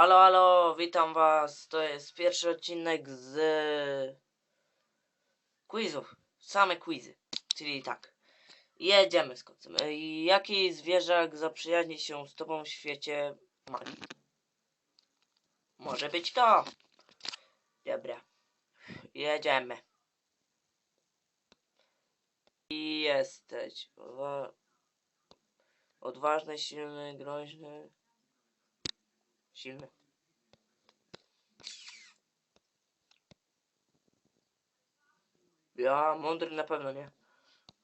Halo, halo, witam was. To jest pierwszy odcinek z quizów. Same quizy. Czyli tak. Jedziemy z kocem. Y, Jaki zwierzak zaprzyjaźni się z tobą w świecie magii? Może być to. Dobra. Jedziemy. I jesteś. Odwa- Odważny, silny, groźny. Silny. Ja, mądry na pewno nie.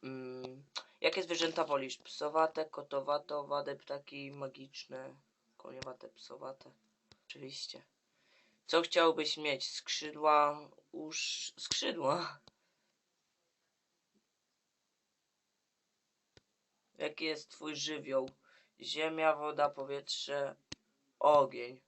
Mm, jakie zwierzęta wolisz? Psowate, kotowate, owade, ptaki magiczne, koniowate, psowate. Oczywiście. Co chciałbyś mieć? Skrzydła, usz... skrzydła? Jaki jest twój żywioł? Ziemia, woda, powietrze, ogień.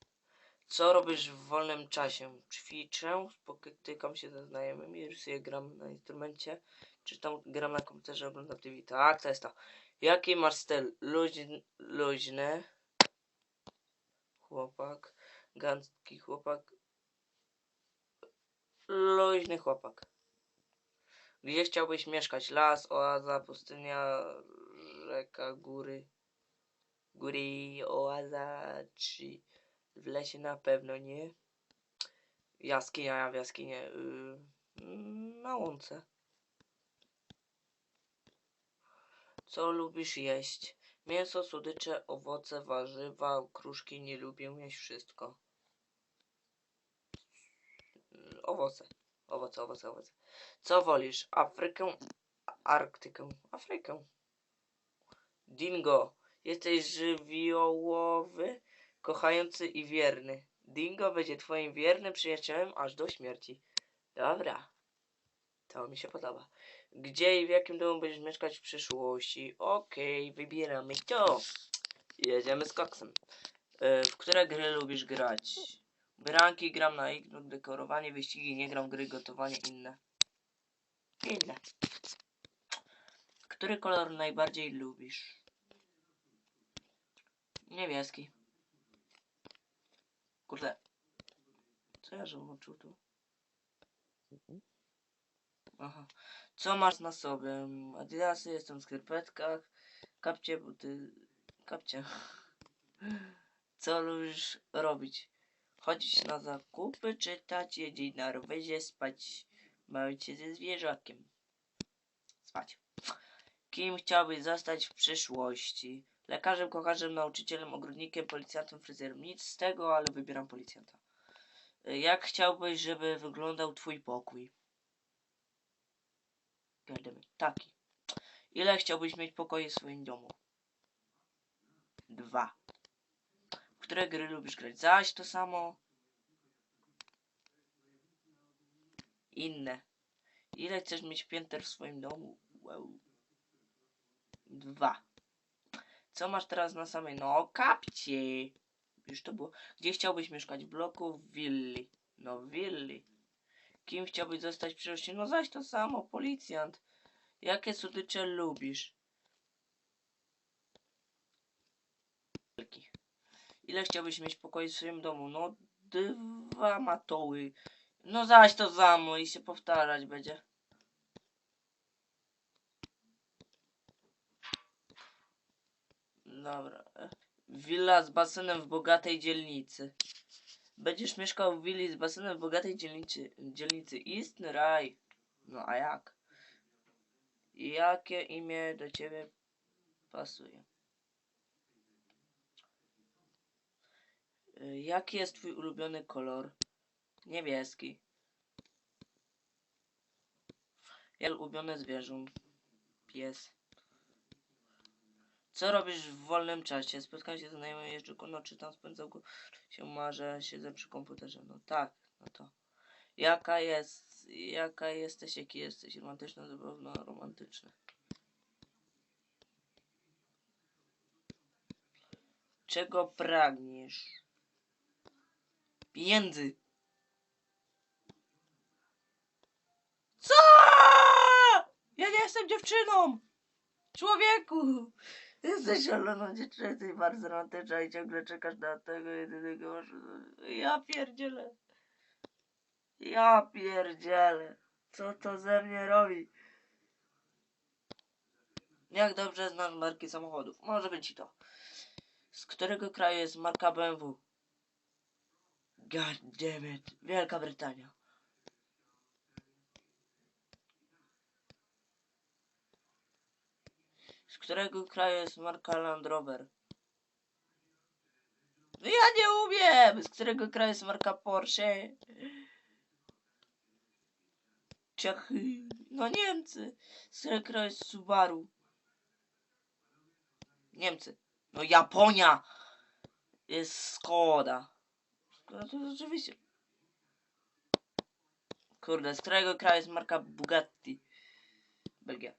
Co robisz w wolnym czasie? Ćwiczę, spotykam się ze znajomymi, rysuję, gram na instrumencie, czytam, gram na komputerze, oglądam TV. Tak, to jest to. Jaki masz styl? Luźny, luźny. Chłopak. Gęstki chłopak. Luźny chłopak. Gdzie chciałbyś mieszkać? Las, oaza, pustynia, rzeka, góry. Góry, oaza, czy w lesie na pewno nie. Jaskinia, ja w jaskinie. Yy, na łące. Co lubisz jeść? Mięso, słodycze, owoce, warzywa, kruszki. Nie lubię jeść wszystko. Owoce. Owoce, owoce, owoce. Co wolisz? Afrykę, Arktykę. Afrykę. Dingo. Jesteś żywiołowy, kochający i wierny. Dingo będzie twoim wiernym przyjacielem aż do śmierci. Dobra. To mi się podoba. Gdzie i w jakim domu będziesz mieszkać w przyszłości? Okej, wybieramy to. Jedziemy z koksem. E, W które gry lubisz grać? Branki gram na igno, dekorowanie, wyścigi, nie gram gry, gotowanie, inne. Inne. Który kolor najbardziej lubisz? Niebieski. Kurde. Co ja żebym uczył tu? Aha. Co masz na sobie? Adidasy, jestem w skarpetkach. Kapcie, buty... Kapcie. Co lubisz robić? Chodzić na zakupy, czytać, jeździć na rowerze, spać, bawić się ze zwierzakiem. Spać. Kim chciałbyś zostać w przyszłości? Lekarzem, kucharzem, nauczycielem, ogrodnikiem, policjantem, fryzjerem. Nic z tego, ale wybieram policjanta. Y, Jak chciałbyś, żeby wyglądał twój pokój? Taki. Ile chciałbyś mieć pokoju w swoim domu? Dwa. W które gry lubisz grać? Zaś to samo. Inne. Ile chcesz mieć pięter w swoim domu? Wow. Dwa. Co masz teraz na samej? No, kapcie. Już to było. Gdzie chciałbyś mieszkać? W bloku, w willi. No, w willi. Kim chciałbyś zostać w przyszłości? No, zaś to samo. Policjant. Jakie słodycze lubisz? Ile chciałbyś mieć pokoju w swoim domu? No, dwa matoły. No, zaś to samo i się powtarzać będzie. Dobra. Willa z basenem w bogatej dzielnicy. Będziesz mieszkał w willi z basenem w bogatej dzielnicy, dzielnicy. Istny raj. No a jak? Jakie imię do ciebie pasuje? Y, Jaki jest twój ulubiony kolor? Niebieski. Jak ulubione zwierząt? Pies. Co robisz w wolnym czasie? Spotkam się z znajomym, jeżdżę konno, czytam, spędzam go, się marzę, siedzę przy komputerze. No tak, no to. Jaka jest, jaka jesteś, jaki jesteś? Romantyczny, zabawno romantyczny. Czego pragniesz? Pieniędzy. Co? Ja nie jestem dziewczyną! Człowieku! Jesteś szaloną dziewczyną, jesteś bardzo romantyczna i ciągle czekasz na tego jedynego masz- Ja pierdzielę. Ja pierdzielę. Co to ze mnie robi? Jak dobrze znasz marki samochodów? Może być i to. Z którego kraju jest marka BMW? God damn it. Wielka Brytania. Z którego kraju jest marka Land Rover? No ja nie umiem! Z którego kraju jest marka Porsche? Czechy. No Niemcy. Z którego kraju jest Subaru? Niemcy. No Japonia. Jest Skoda. No to rzeczywiście. Kurde, z którego kraju jest marka Bugatti? Belgia.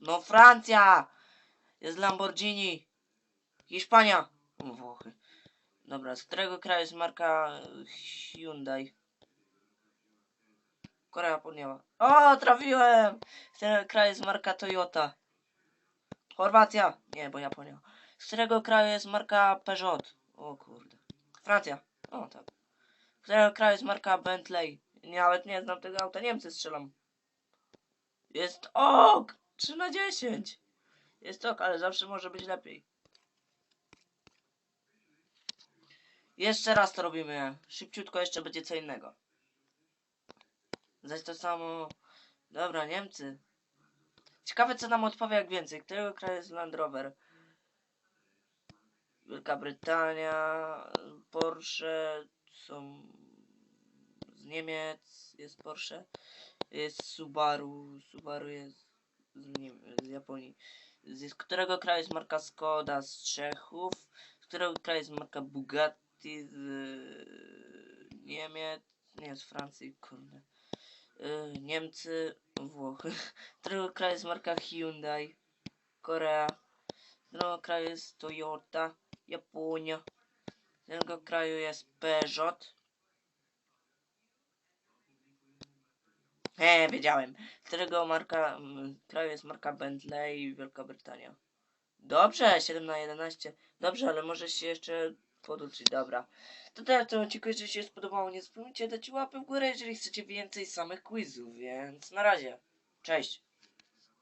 No Francja! Jest Lamborghini. Hiszpania. Włochy. Dobra, z którego kraju jest marka Hyundai? Korea Południowa. O, trafiłem! Z którego kraju jest marka Toyota? Chorwacja. Nie, bo Japonia. Z którego kraju jest marka Peugeot? O kurde. Francja. O tak. Z którego kraju jest marka Bentley? Nawet nie znam tego auta. Niemcy strzelam. Jest ok! 3 na 10. Jest ok, ale zawsze może być lepiej. Jeszcze raz to robimy. Szybciutko jeszcze będzie co innego. Zaś to samo. Dobra, Niemcy. Ciekawe co nam odpowie jak więcej. Którego kraju jest Land Rover? Wielka Brytania, Porsche są z Niemiec, jest Porsche, jest Subaru, Subaru jest z, Niem z Japonii. Z którego kraju jest marka Skoda? Z Czechów. Z którego kraju jest marka Bugatti? Z Niemiec, nie z Francji, kurde. Y, Niemcy, Włochy. Z którego kraju jest marka Hyundai? Korea. Z którego kraju jest Toyota? Japonia. Z którego kraju jest Peugeot? Nie, wiedziałem. Którego marka, kraju jest marka Bentley Wielka Brytania? Dobrze, 7 na 11. Dobrze, ale możesz się jeszcze poduczyć, dobra. To teraz to odcinku, jeżeli się spodobało, nie zapomnijcie dać łapy w górę, jeżeli chcecie więcej samych quizów, więc na razie. Cześć.